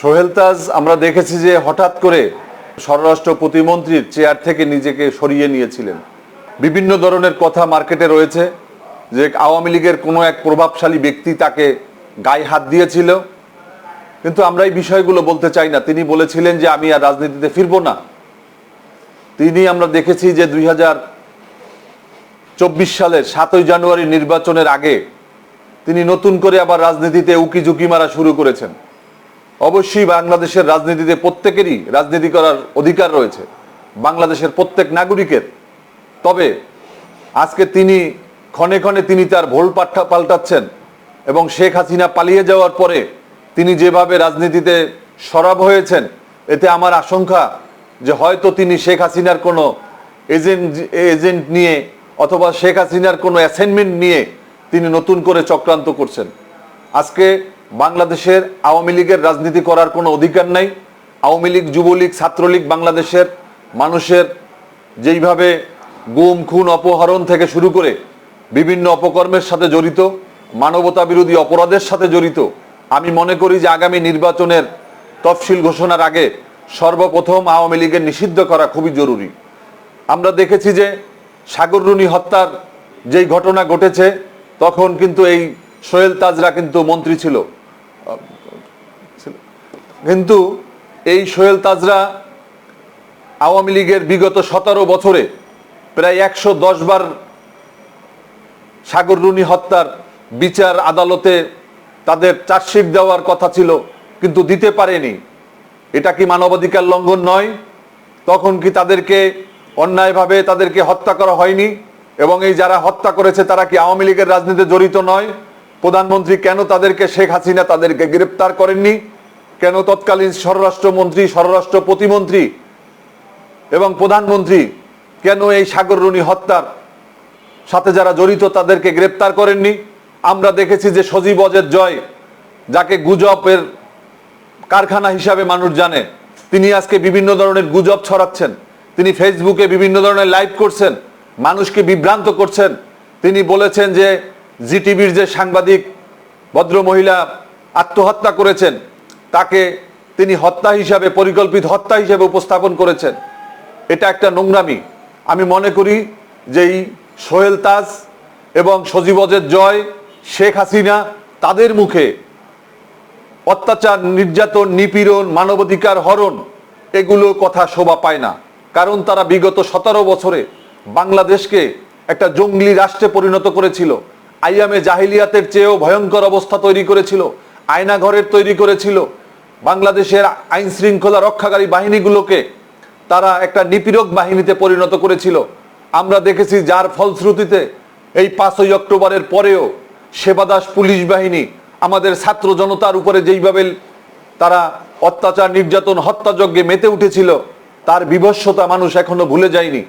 সোহেল তাজ, আমরা দেখেছি যে হঠাৎ করে স্বরাষ্ট্র প্রতিমন্ত্রীর চেয়ার থেকে নিজেকে সরিয়ে নিয়েছিলেন। বিভিন্ন ধরনের কথা মার্কেটে রয়েছে যে আওয়ামী লীগের কোনো এক প্রভাবশালী ব্যক্তি তাকে গায়ে হাত দিয়েছিল। কিন্তু আমরা এই বিষয়গুলো বলতে চাই না। তিনি বলেছিলেন যে আমি আর রাজনীতিতে ফিরবো না। তিনি আমরা দেখেছি যে দুই হাজার চব্বিশ সালের সাতই জানুয়ারি নির্বাচনের আগে তিনি নতুন করে আবার রাজনীতিতে উকি ঝুঁকি মারা শুরু করেছেন। অবশ্যই বাংলাদেশের রাজনীতিতে প্রত্যেকেরই রাজনীতি করার অধিকার রয়েছে। বাংলাদেশের প্রত্যেক নাগরিকের। তবে আজকে তিনি ক্ষণে ক্ষণে তিনি তার ভোল পাঠা পাল্টাচ্ছেন এবং শেখ হাসিনা পালিয়ে যাওয়ার পরে তিনি যেভাবে রাজনীতিতে সরব হয়েছেন, এতে আমার আশঙ্কা যে হয়তো তিনি শেখ হাসিনার কোনো এজেন্ট এজেন্ট নিয়ে অথবা শেখ হাসিনার কোনো অ্যাসাইনমেন্ট নিয়ে তিনি নতুন করে চক্রান্ত করছেন। আজকে বাংলাদেশের আওয়ামী লীগের রাজনীতি করার কোনো অধিকার নাই। আওয়ামী লীগ, যুবলীগ, ছাত্রলীগ বাংলাদেশের মানুষের যেইভাবে গুম, খুন, অপহরণ থেকে শুরু করে বিভিন্ন অপকর্মের সাথে জড়িত, মানবতা বিরোধী অপরাধের সাথে জড়িত, আমি মনে করি যে আগামী নির্বাচনের তফসিল ঘোষণার আগে সর্বপ্রথম আওয়ামী লীগের নিষিদ্ধ করা খুবই জরুরি। আমরা দেখেছি যে সাগররুনি হত্যার যেই ঘটনা ঘটেছে, তখন কিন্তু এই সোহেল তাজরা কিন্তু মন্ত্রী ছিল। কিন্তু এই সোহেল তাজরা আওয়ামী লীগের বিগত সতেরো বছরে প্রায় একশো দশ বার সাগররুনি হত্যার বিচার আদালতে তাদের চার্জশিট দেওয়ার কথা ছিল, কিন্তু দিতে পারেনি। এটা কি মানবাধিকার লঙ্ঘন নয়? তখন কি তাদেরকে অন্যায়ভাবে তাদেরকে হত্যা করা হয়নি? এবং এই যারা হত্যা করেছে তারা কি আওয়ামী লীগের রাজনীতিতে জড়িত নয়? প্রধানমন্ত্রী কেন তাদেরকে শেখ হাসিনা তাদেরকে গ্রেপ্তার করেননি? কেন তৎকালীন স্বরাষ্ট্রমন্ত্রী, স্বরাষ্ট্র প্রতিমন্ত্রী এবং প্রধানমন্ত্রী কেন এই সাগররুনি হত্যার সাথে যারা জড়িত তাদেরকে গ্রেপ্তার করেননি? আমরা দেখেছি যে সজীব অজের জয়, যাকে গুজবের কারখানা হিসাবে মানুষ জানে, তিনি আজকে বিভিন্ন ধরনের গুজব ছড়াচ্ছেন, তিনি ফেসবুকে বিভিন্ন ধরনের লাইভ করছেন, মানুষকে বিভ্রান্ত করছেন। তিনি বলেছেন যে জি টিভির যে সাংবাদিক, ভদ্র মহিলা আত্মহত্যা করেছেন, তাকে তিনি হত্যা হিসাবে, পরিকল্পিত হত্যা হিসাবে উপস্থাপন করেছেন। এটা একটা নোংরামি। আমি মনে করি যে এই সোহেল তাজ এবং সজীবজের জয়, শেখ হাসিনা তাদের মুখে অত্যাচার, নির্যাতন, নিপীড়ন, মানবাধিকার, হরণ, এগুলো কথা শোভা পায় না। কারণ তারা বিগত সতেরো বছরে বাংলাদেশকে একটা জঙ্গলি রাষ্ট্রে পরিণত করেছিল। আইয়ামে জাহিলিয়াতের চেয়েও ভয়ঙ্কর অবস্থা তৈরি করেছিল, আয়নাঘরের তৈরি করেছিল। বাংলাদেশের আইন শৃঙ্খলা রক্ষাকারী বাহিনীগুলোকে তারা একটা নিপীড়ক বাহিনীতে পরিণত করেছিল। আমরা দেখেছি যার ফলশ্রুতিতে এই পাঁচই অক্টোবরের পরেও সেবাদাস পুলিশ বাহিনী আমাদের ছাত্র জনতার উপরে যেইভাবে তারা অত্যাচার, নির্যাতন, হত্যাযজ্ঞে মেতে উঠেছিল, তার বিভৎসতা মানুষ এখনও ভুলে যায়নি।